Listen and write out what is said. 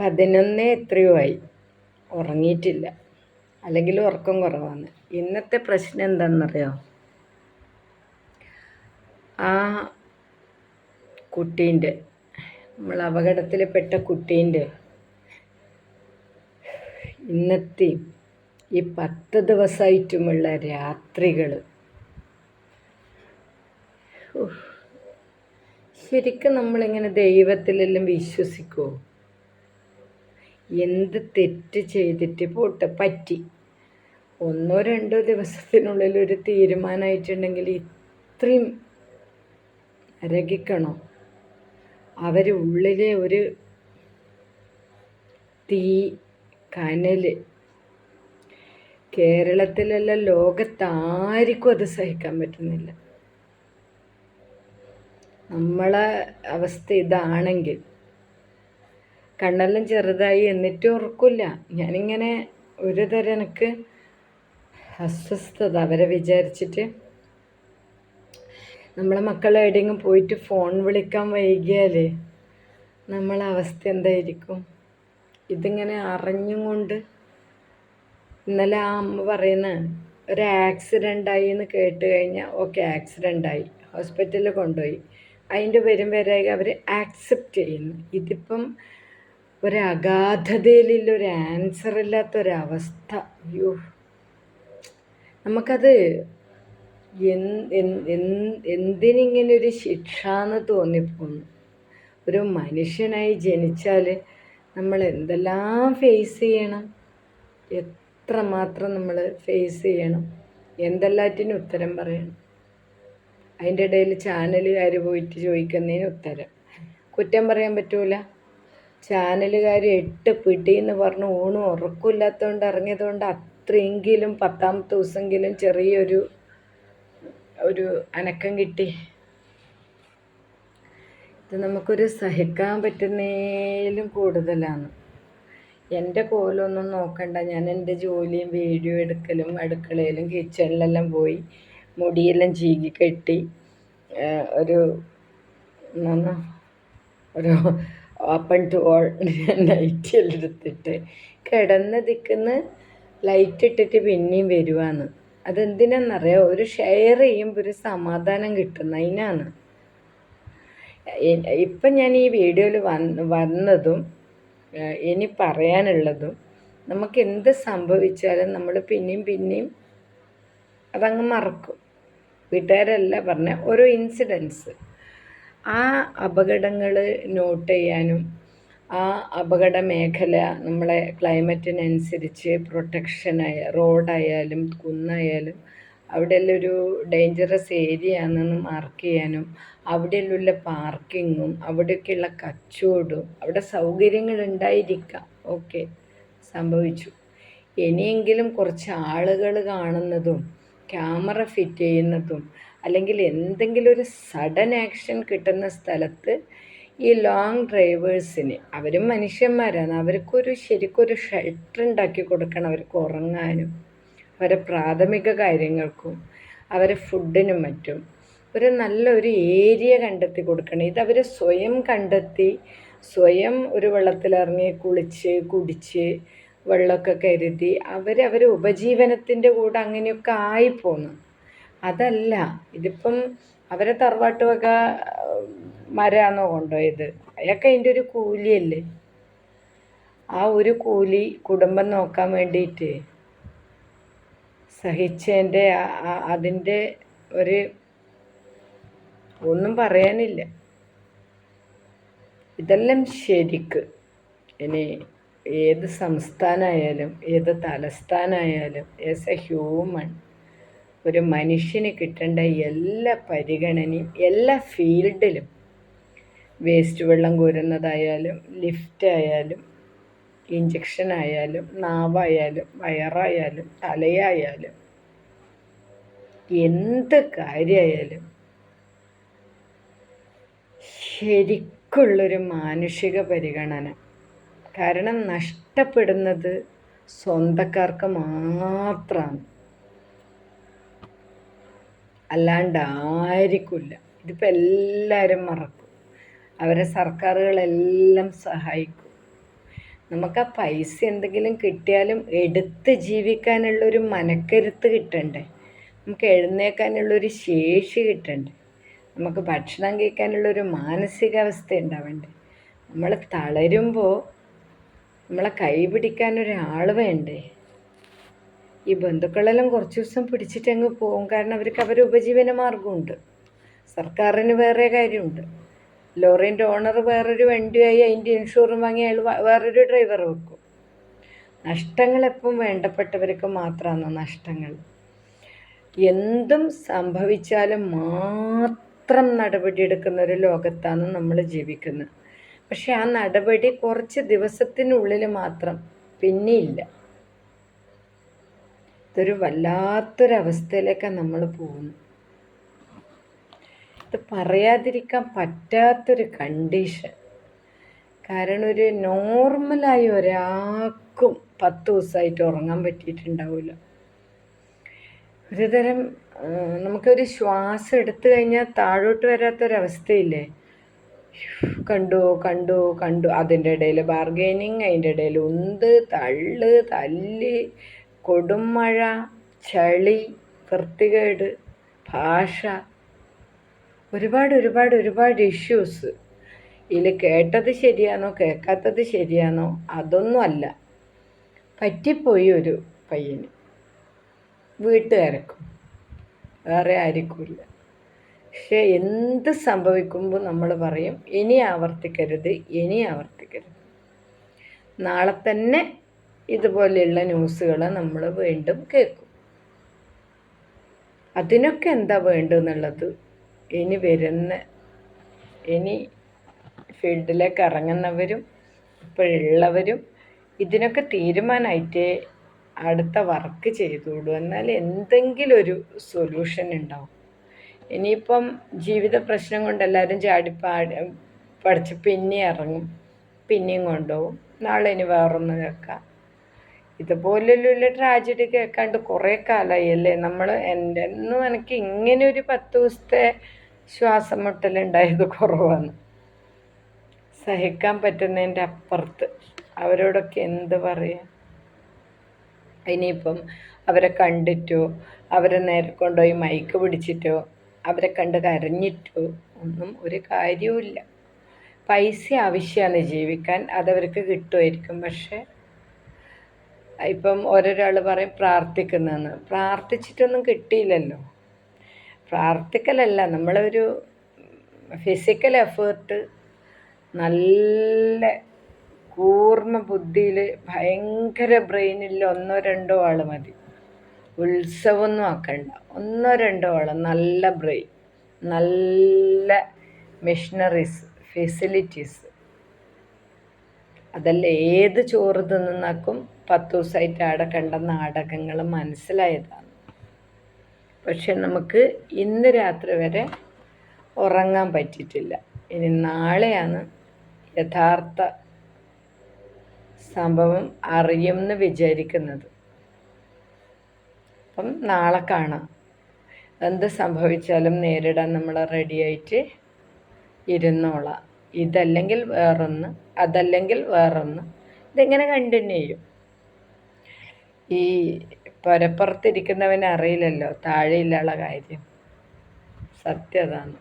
പതിനൊന്ന് എത്രയോ ആയി. ഉറങ്ങിയിട്ടില്ല. അല്ലെങ്കിൽ ഉറക്കം കുറവാണ്. ഇന്നത്തെ പ്രശ്നം എന്താണെന്നറിയോ? ആ കുട്ടീന്റെ നമ്മൾ അപകടത്തിൽപ്പെട്ട കുട്ടീന്റെ ഇന്നത്തെ ഈ പത്ത് ദിവസമായിട്ടുമുള്ള രാത്രികൾ. ശരിക്കും നമ്മളിങ്ങനെ ദൈവത്തിലെല്ലാം വിശ്വസിക്കുമോ എന്ത് തെറ്റ് ചെയ്തിട്ട് പോട്ട് പറ്റി? ഒന്നോ രണ്ടോ ദിവസത്തിനുള്ളിൽ ഒരു തീരുമാനമായിട്ടുണ്ടെങ്കിൽ ഇത്രയും രകിക്കണോ അവരുള്ളിലെ ഒരു തീ കനൽ കേരളത്തിലല്ല ലോകത്താർക്കും അത് സഹിക്കാൻ പറ്റുന്നില്ല. നമ്മളെ അവസ്ഥ ഇതാണെങ്കിൽ കണ്ണെല്ലാം ചെറുതായി എന്നിട്ടും ഉറക്കില്ല. ഞാനിങ്ങനെ ഒരു തരം എനിക്ക് അസ്വസ്ഥത. അവരെ വിചാരിച്ചിട്ട് നമ്മളെ മക്കൾ എവിടെയെങ്കിലും പോയിട്ട് ഫോൺ വിളിക്കാൻ വൈകിയാൽ നമ്മളെ അവസ്ഥ എന്തായിരിക്കും? ഇതിങ്ങനെ അറിഞ്ഞും കൊണ്ട് ഇന്നലെ ആ അമ്മ പറയുന്ന ഒരു ആക്സിഡന്റ് ആയി എന്ന് കേട്ട് കഴിഞ്ഞാൽ ഓക്കെ ആക്സിഡന്റ് ആയി. ഹോസ്പിറ്റലിൽ കൊണ്ടുപോയി. അതിന്റെ വരും വരെ അവർ ആക്സെപ്റ്റ് ചെയ്യുന്നു. ഇതിപ്പം ഒരു അഗാധതയിലുള്ള ഒരു ആൻസർ ഇല്ലാത്തൊരവസ്ഥ. അയ്യോ. നമുക്കത് എന്തിനിങ്ങനെ ഒരു ശിക്ഷ എന്ന് തോന്നിപ്പോന്നു. ഒരു മനുഷ്യനായി ജനിച്ചാൽ നമ്മൾ എന്തെല്ലാം ഫേസ് ചെയ്യണം? എത്രമാത്രം നമ്മൾ ഫേസ് ചെയ്യണം? എന്തെല്ലാറ്റിനും ഉത്തരം പറയണം. അതിന്റെ ഇടയിൽ ചാനലുകാർ പോയിട്ട് ചോദിക്കുന്നതിന് ഉത്തരം. കുറ്റം പറയാൻ പറ്റൂല. ചാനലുകാർ എട്ട് പിടിയെന്ന് പറഞ്ഞു ഊണും ഉറക്കമില്ലാത്തതുകൊണ്ട് ഇറങ്ങിയതുകൊണ്ട് അത്രയെങ്കിലും പത്താമത്തെ ദിവസമെങ്കിലും ചെറിയൊരു ഒരു അനക്കം കിട്ടി. ഇത് നമുക്കൊരു സഹിക്കാൻ പറ്റുന്നതിലും കൂടുതലാണ്. എന്റെ കോലൊന്നും നോക്കണ്ട. ഞാൻ എന്റെ ജോലിയും വീഡിയോ എടുക്കലും അടുക്കളയിലും കിച്ചണിലെല്ലാം പോയി മുടിയെല്ലാം ചീകി കെട്ടി ഒരു ഒരു ഓപ്പൺ ടു ഓൾ നൈറ്റിയെല്ലാം എടുത്തിട്ട് കിടന്ന് ദിക്കുന്ന ലൈറ്റ് ഇട്ടിട്ട് പിന്നെയും വരുവാന്ന്. അതെന്തിനാണെന്നറിയോ ഒരു ഷെയർ ചെയ്യുമ്പോൾ ഒരു സമാധാനം കിട്ടുന്ന അതിനാണ്. ഇപ്പം ഞാൻ ഈ വീഡിയോയിൽ വന്ന് വന്നതും ഇനി പറയാനുള്ളതും നമുക്ക് എന്ത് സംഭവിച്ചാലും നമ്മൾ പിന്നെയും പിന്നെയും അതങ്ങ് മറക്കും. വീട്ടുകാരല്ല പറഞ്ഞ ഓരോ ഇൻസിഡൻസ് ആ അപകടങ്ങൾ നോട്ട് ചെയ്യാനും ആ അപകട മേഖല നമ്മളെ ക്ലൈമറ്റിനനുസരിച്ച് പ്രൊട്ടക്ഷനായ റോഡായാലും കുന്നായാലും അവിടെയെല്ലാം ഒരു ഡേഞ്ചറസ് ഏരിയ ആണെന്ന് മാർക്ക് ചെയ്യാനും അവിടെയുള്ള പാർക്കിങ്ങും അവിടെയൊക്കെയുള്ള കച്ചവടവും അവിടെ സൗകര്യങ്ങൾ ഉണ്ടായിരിക്കാം ഓക്കെ. സംഭവിച്ചു. ഇനിയെങ്കിലും കുറച്ച് ആളുകൾ കാണുന്നതും ക്യാമറ ഫിറ്റ് ചെയ്യുന്നതും അല്ലെങ്കിൽ എന്തെങ്കിലും ഒരു സഡൻ ആക്ഷൻ കിട്ടുന്ന സ്ഥലത്ത് ഈ ലോങ് ഡ്രൈവേഴ്സിന് അവരും മനുഷ്യന്മാരാണ്. അവർക്കൊരു ശരിക്കൊരു ഷെൽട്ടർ ഉണ്ടാക്കി കൊടുക്കണം അവർക്ക് ഉറങ്ങാനും അവരെ പ്രാഥമിക കാര്യങ്ങൾക്കും അവരെ ഫുഡിനും മറ്റും. ഒരു നല്ലൊരു ഏരിയ കണ്ടെത്തി കൊടുക്കണം. ഇതവർ സ്വയം കണ്ടെത്തി സ്വയം ഒരു വെള്ളത്തിലിറങ്ങി കുളിച്ച് കുടിച്ച് വെള്ളമൊക്കെ കരുതി അവർ ഉപജീവനത്തിന്റെ കൂടെ അങ്ങനെയൊക്കെ ആയിപ്പോന്നു. അതല്ല ഇതിപ്പം അവരെ തറവാട്ട് വക മരാന്നോ കൊണ്ടുപോയത്. അയാൾക്ക് അതിന്റെ ഒരു കൂലിയല്ലേ? ആ ഒരു കൂലി കുടുംബം നോക്കാൻ വേണ്ടിയിട്ട് സഹിച്ചതിന്റെ അതിന്റെ ഒരു ഒന്നും പറയാനില്ല. ഇതെല്ലാം ശരിക്ക്. ഇനി ഏത് സംസ്ഥാനമായാലും ഏത് തലസ്ഥാനമായാലും ഏസ് എ ഹ്യൂമൺ ഒരു മനുഷ്യന് കിട്ടേണ്ട എല്ലാ പരിഗണനയും എല്ലാ ഫീൽഡിലും വേസ്റ്റ് വെള്ളം കോരുന്നതായാലും ലിഫ്റ്റ് ആയാലും ഇഞ്ചക്ഷൻ ആയാലും നാവായാലും വയറായാലും തലയായാലും എന്ത് കാര്യമായാലും ശരിക്കുള്ളൊരു മാനുഷിക പരിഗണന. കാരണം നഷ്ടപ്പെടുന്നത് സ്വന്തക്കാർക്ക് മാത്രമാണ് അല്ലാണ്ട് ആയിരിക്കില്ല ഇതിപ്പോൾ എല്ലാവരും മറക്കും. അവരെ സർക്കാരുകളെല്ലാം സഹായിക്കും. നമുക്ക് ആ പൈസ എന്തെങ്കിലും കിട്ടിയാലും എടുത്ത് ജീവിക്കാനുള്ളൊരു മനക്കരുത്ത് കിട്ടണ്ടേ? നമുക്ക് എഴുന്നേക്കാനുള്ളൊരു ശേഷി കിട്ടണ്ടേ? നമുക്ക് ഭക്ഷണം കഴിക്കാനുള്ളൊരു മാനസികാവസ്ഥ ഉണ്ടാവണ്ടേ നമ്മൾ തളരുമ്പോൾ നമ്മളെ കൈ പിടിക്കാൻ ഒരാൾ വേണ്ടേ? ഈ ബന്ധുക്കളെല്ലാം കുറച്ച് ദിവസം പിടിച്ചിട്ട് അങ്ങ് പോകും കാരണം അവർക്ക് അവർ ഉപജീവന മാർഗമുണ്ട് സർക്കാരിന് വേറെ കാര്യമുണ്ട്. ലോറിന്റെ ഓണർ വേറൊരു വണ്ടിയായി അതിന്റെ ഇൻഷുറും വാങ്ങി അയാൾ വേറൊരു ഡ്രൈവർ വെക്കും. നഷ്ടങ്ങൾ എപ്പം വേണ്ടപ്പെട്ടവർക്ക് മാത്രമാണ് നഷ്ടങ്ങൾ. എന്തും സംഭവിച്ചാലും മാത്രം നടപടിയെടുക്കുന്ന ഒരു ലോകത്താണ് നമ്മൾ ജീവിക്കുന്നത്. പക്ഷെ ആ നടപടി കുറച്ച് ദിവസത്തിനുള്ളിൽ മാത്രം പിന്നെയില്ല. ഇതൊരു വല്ലാത്തൊരവസ്ഥയിലേക്കാണ് നമ്മൾ പോകുന്നത്. ഇത് പറയാതിരിക്കാൻ പറ്റാത്തൊരു കണ്ടീഷൻ. കാരണം ഒരു നോർമലായി ഒരാൾക്കും പത്ത് ദിവസമായിട്ട് ഉറങ്ങാൻ പറ്റിയിട്ടുണ്ടാവില്ല. ഒരുതരം നമുക്കൊരു ശ്വാസം എടുത്തു കഴിഞ്ഞാൽ താഴോട്ട് വരാത്തൊരവസ്ഥയില്ലേ? കണ്ടു കണ്ടു കണ്ടു. അതിന്റെ ഇടയിൽ ബാർഗെയിനിങ് അതിന്റെ ഇടയിൽ ഉന്ത് തള്ള് തല്ല് കൊടുമഴ ചളി വൃത്തികേട് ഭാഷ. ഒരുപാട് ഒരുപാട് ഒരുപാട് ഇഷ്യൂസ് ഇതിൽ കേട്ടത് ശരിയാണോ കേൾക്കാത്തത് ശരിയാണോ അതൊന്നും അല്ല. പറ്റിപ്പോയി ഒരു പയ്യന്. വീട്ടുകാർക്കും. വേറെ ആർക്കുമില്ല. പക്ഷെ എന്ത് സംഭവിക്കുമ്പോൾ നമ്മൾ പറയും ഇനി ആവർത്തിക്കരുത് ഇനി ആവർത്തിക്കരുത്. നാളെ തന്നെ ഇതുപോലെയുള്ള ന്യൂസുകൾ നമ്മൾ വീണ്ടും കേൾക്കും. അതിനൊക്കെ എന്താ വേണ്ടെന്നുള്ളത് ഇനി വരുന്ന ഇനി ഫീൽഡിലേക്ക് ഇറങ്ങുന്നവരും ഇപ്പോഴുള്ളവരും ഇതിനൊക്കെ തീരുമാനമായിട്ടേ അടുത്ത വർക്ക് ചെയ്തോളൂ എന്നാൽ എന്തെങ്കിലും ഒരു സൊല്യൂഷൻ ഉണ്ടാവും. ഇനിയിപ്പം ജീവിത പ്രശ്നം കൊണ്ട് എല്ലാവരും ചാടി പാടി പഠിച്ച് പിന്നെ ഇറങ്ങും പിന്നെയും കൊണ്ടുപോകും. നാളെ ഇനി വേറൊന്ന് കേൾക്കാം. ഇതുപോലുള്ള ട്രാജഡി കേൾക്കാണ്ട് കുറേ കാലമായി അല്ലേ നമ്മൾ എന്റെ ഒന്നും എനിക്ക് ഇങ്ങനെ ഒരു പത്ത് ദിവസത്തെ ശ്വാസം മുട്ടലുണ്ടായത് കുറവാണ്. സഹിക്കാൻ പറ്റുന്നതിന്റെ അപ്പുറത്ത്. അവരോടൊക്കെ എന്ത് പറയാം? ഇനിയിപ്പം അവരെ കണ്ടിട്ടോ? അവരെ നേരെ കൊണ്ടുപോയി മൈക്ക് പിടിച്ചിട്ടോ? അവരെ കണ്ട് കരഞ്ഞിട്ടോ? ഒന്നും ഒരു കാര്യവുമില്ല. പൈസ ആവശ്യമാണ് ജീവിക്കാൻ. അതവർക്ക് കിട്ടുമായിരിക്കും. പക്ഷേ ഇപ്പം ഓരോരാൾ പറയും പ്രാർത്ഥിക്കുന്നതെന്ന് പ്രാർത്ഥിച്ചിട്ടൊന്നും കിട്ടിയില്ലല്ലോ. പ്രാർത്ഥിക്കലല്ല നമ്മളൊരു ഫിസിക്കൽ എഫേർട്ട് നല്ല കൂർമ്മ ബുദ്ധിയിൽ ഭയങ്കര ബ്രെയിനിൽ ഒന്നോ രണ്ടോ ആൾ മതി. ഉത്സവമൊന്നും ആക്കണ്ട. ഒന്നോ രണ്ടോ ആൾ നല്ല ബ്രെയിൻ നല്ല മെഷീനറീസ് ഫെസിലിറ്റീസ് അതല്ല ഏത് ചോറ് തിന്നുന്നാക്കും പത്ത് ദിവസമായിട്ട് ആടെ കണ്ട നാടകങ്ങൾ മനസ്സിലായതാണ്. പക്ഷെ നമുക്ക് ഇന്ന് രാത്രി വരെ ഉറങ്ങാൻ പറ്റിയിട്ടില്ല. ഇനി നാളെയാണ് യഥാർത്ഥ സംഭവം അറിയുമെന്ന് വിചാരിക്കുന്നത്. അപ്പം നാളെ കാണാം. എന്ത് സംഭവിച്ചാലും നേരിടാൻ നമ്മൾ റെഡിയായിട്ട് ഇരുന്നോളാം. ഇതല്ലെങ്കിൽ വേറൊന്ന് അതല്ലെങ്കിൽ വേറൊന്ന്. ഇതിങ്ങനെ കണ്ടിന്യൂ ചെയ്യും? ഈ പുരപ്പുറത്തിരിക്കുന്നവന് അറിയില്ലല്ലോ താഴെയുള്ള കാര്യം. സത്യതാണ്